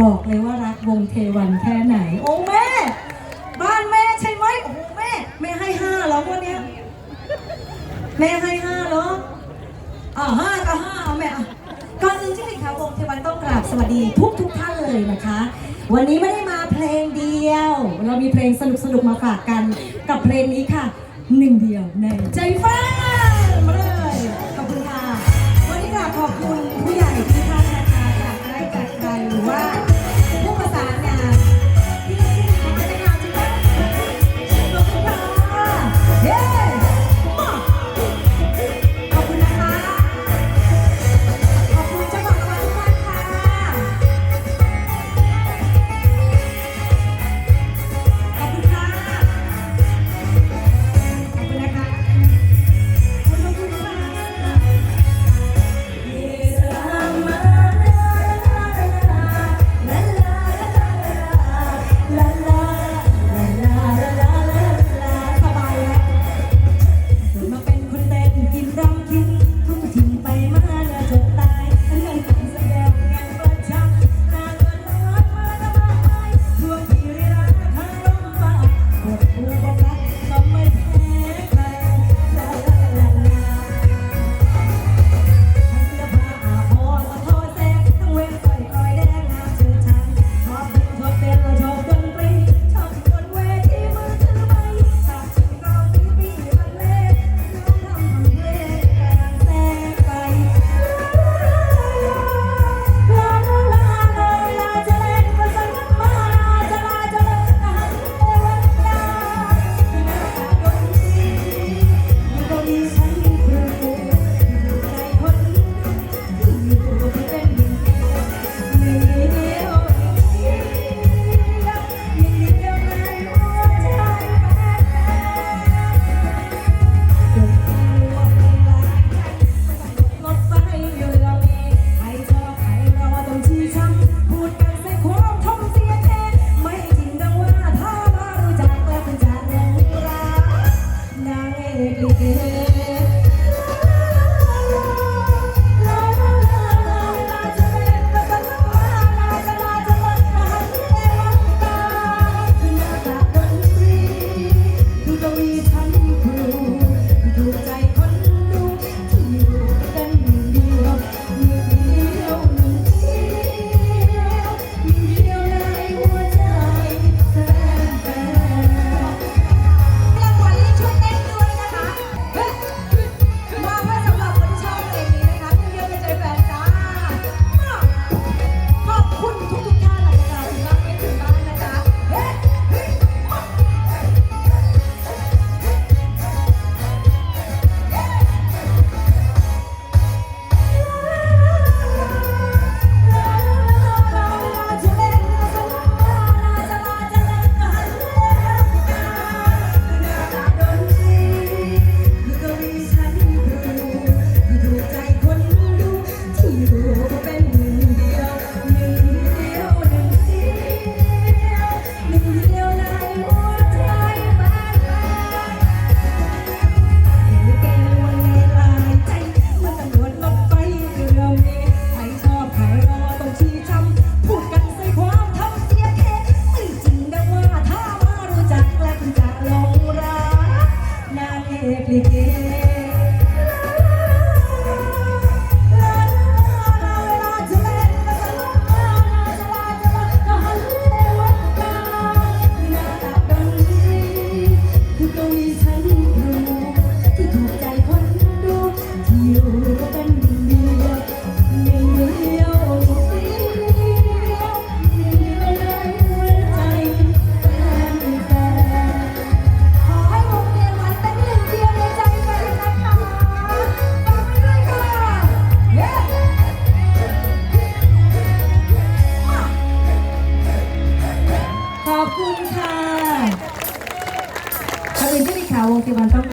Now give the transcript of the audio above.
บอกเลยว่ารักวงเทวันแค่ไหน โอ้แม่ บ้านแม่ใช่ไหมโอ้แม่แม่ให้ห้าแล้ววันเนี้ยแม่ให้ห้าแล้วอ่าห้าก็ห้าเอาแม่ก่อนอื่นที่หนึ่งค่ะวงเทวันต้องกราบสวัสดีทุกทุกท่านเลยนะคะ วันนี้ไม่ได้มาเพลงเดียว เรามีเพลงสนุกสนุกมาฝากกันกับเพลงนี้ค่ะ หนึ่งเดียวในใจฟ้า